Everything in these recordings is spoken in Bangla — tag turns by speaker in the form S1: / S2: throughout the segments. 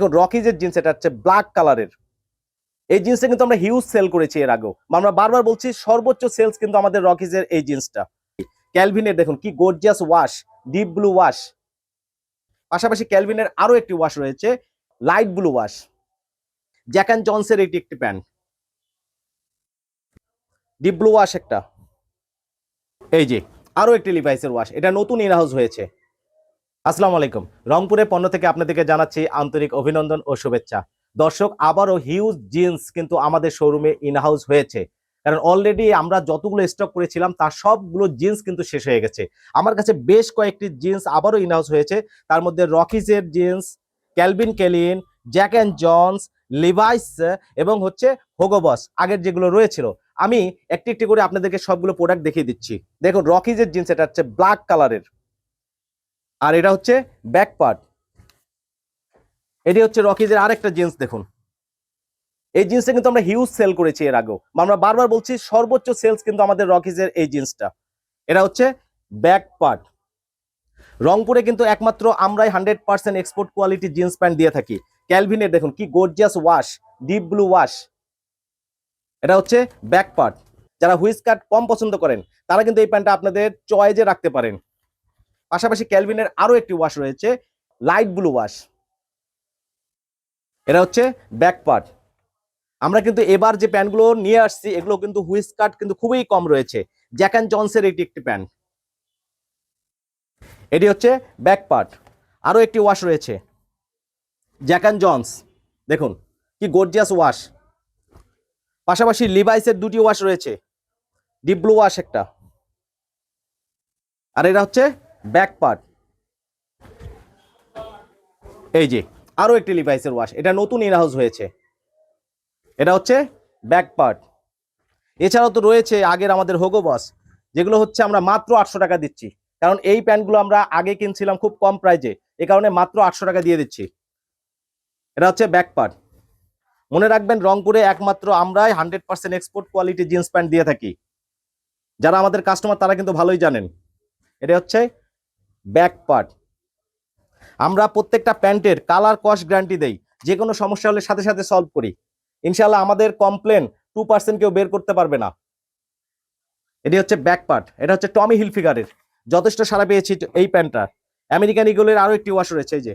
S1: দেখুন রকিজের জিন্স এটা হচ্ছে ব্ল্যাক কালারের এই জিন্সটা কিন্তু আমরা হিউজ সেল করেছি এর আগেও। আমরা বারবার বলছি সর্বোচ্চ সেলস কিন্তু আমাদের রকিজের এই জিন্সটা ক্যালভিনের দেখুন, কি gorgeous wash deep blue wash পাশাপাশি ক্যালভিনের আরও একটি ওয়াশ রয়েছে light blue wash Jack and জনসের এটি একটি প্যান্ট ডিপ ব্লু ওয়াশ একটা। এই যে আরও একটি লিভাইসের ওয়াশ এটা নতুন ইনহাউস হয়েছে। আসসালামু আলাইকুম। রংপুরের পণ্য থেকে আপনাদেরকে জানাচ্ছি আন্তরিক অভিনন্দন ও শুভেচ্ছা। দর্শক, আবারও হিউজ জিন্স কিন্তু আমাদের শোরুমে ইনহাউস হয়েছে। কারণ অলরেডি আমরা যতগুলো স্টক করেছিলাম, তার সবগুলো জিন্স কিন্তু শেষ হয়ে গেছে। আমার কাছে বেশ কয়েকটি জিন্স আবারও ইনহাউস হয়েছে। তার মধ্যে রকিজের jeans Calvin Klein Jack and Jones Levi's এবং হচ্ছে হোগোবস আগের যেগুলো রয়েছিল। আমি একটি একটি করে আপনাদেরকে সবগুলো প্রোডাক্ট দেখিয়ে দিচ্ছি। দেখুন, রকিজের জিন্স এটা হচ্ছে ব্ল্যাক কালারের আর এটা হচ্ছে ব্যাক পার্ট এটি হচ্ছে রকিজের আরেকটা জিন্স দেখুন। এই জিন্সটা কিন্তু আমরা হিউজ সেল করেছি এর আগেও। আমরা বারবার বলছি সর্বোচ্চ সেলস কিন্তু আমাদের রকিজের এই জিন্সটা এটা হচ্ছে ব্যাক পার্ট রংপুরে কিন্তু একমাত্র আমরাই hundred percent export quality jeans pant দিয়ে থাকি। ক্যালভিনের দেখুন, কি gorgeous wash deep blue wash এটা হচ্ছে ব্যাক পার্ট যারা হুইস কাট কম পছন্দ করেন, তারা কিন্তু এই প্যান্টটা আপনাদের চয়েজে রাখতে পারেন। পাশাপাশি ক্যালভিনের আরও একটি ওয়াশ রয়েছে লাইট ব্লু ওয়াশ এটা হচ্ছে ব্যাক পার্ট আমরা কিন্তু এবার যে প্যান্টগুলো নিয়ে আসছি, এগুলো কিন্তু হুইস কাট কিন্তু খুবই কম রয়েছে। জ্যাক অ্যান্ড জনসের এটি একটি প্যান্ট এটি হচ্ছে ব্যাক পার্ট আরও একটি ওয়াশ রয়েছে। জ্যাক অ্যান্ড জনস দেখুন, কি গর্জিয়াস ওয়াশ পাশাপাশি লিভাইসের দুটি ওয়াশ রয়েছে। ডিপ ব্লু ওয়াশ একটা। আর এটা হচ্ছে ব্যাক পার্ট। এই যে, আরও একটি লিভাইসের ওয়াশ এটা নতুন ইনহাউস হয়েছে। এটা হচ্ছে ব্যাক পার্ট। এছাড়াও তো রয়েছে আগের আমাদের হোগো বস যেগুলো হচ্ছে আমরা মাত্র আটশো টাকা দিচ্ছি। কারণ এই প্যান্টগুলো আমরা আগে কিনছিলাম খুব কম প্রাইজে এ কারণে মাত্র আটশো টাকা দিয়ে দিচ্ছি। এটা হচ্ছে ব্যাক পার্ট। মনে রাখবেন, রংপুরে একমাত্র আমরাই hundred percent export quality jeans pant দিয়ে থাকি। যারা আমাদের কাস্টমার তারা কিন্তু ভালোই জানেন। এটা হচ্ছে ব্যাক পার্ট। আমরা প্রত্যেকটা প্যান্টের কালার কস্ট গ্যারান্টি দেই যে কোনো সমস্যা হলে সাথে সাথে সলভ করি। ইনশাল্লাহ আমাদের কমপ্লেন টু পার্সেন্ট কেউ বের করতে পারবে না। এটি হচ্ছে ব্যাক পার্ট, এটা হচ্ছে টমি হিলফিগারের যথেষ্ট সারা পেয়েছি এই প্যান্টটা আমেরিকান ইগলের আরও একটি ওয়াশ রয়েছে, এই যে।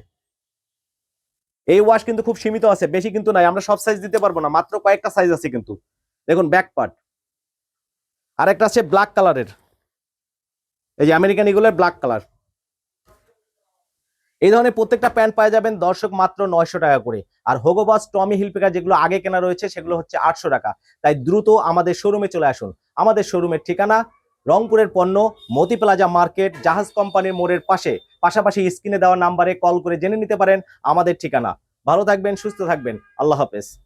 S1: এই ওয়াশ কিন্তু খুব সীমিত আছে, বেশি কিন্তু নাই, আমরা সব সাইজ দিতে পারব না, মাত্র কয়েকটা সাইজ আছে কিন্তু। দেখুন, ব্যাক পার্ট। আর একটা আছে ব্ল্যাক কালারের। এই যে আমেরিকান ইগলের ব্ল্যাক কালার। এই ধরনের প্রত্যেকটা প্যান্ট পাওয়া যাবেন দর্শক মাত্র নয়শো টাকা করে। আর হোগোবাস টমি হিলপিকা যেগুলো আগে কেনা রয়েছে, সেগুলো হচ্ছে আটশো টাকা। তাই দ্রুত আমাদের শোরুমে চলে আসুন। আমাদের শোরুমের ঠিকানা রংপুরের পণ্য, মতি প্লাজা মার্কেট, জাহাজ কোম্পানির মোড়ের পাশে। পাশাপাশি স্ক্রিনে দেওয়া নাম্বারে কল করে জেনে নিতে পারেন আমাদের ঠিকানা। ভালো থাকবেন, সুস্থ থাকবেন। আল্লাহ হাফেজ।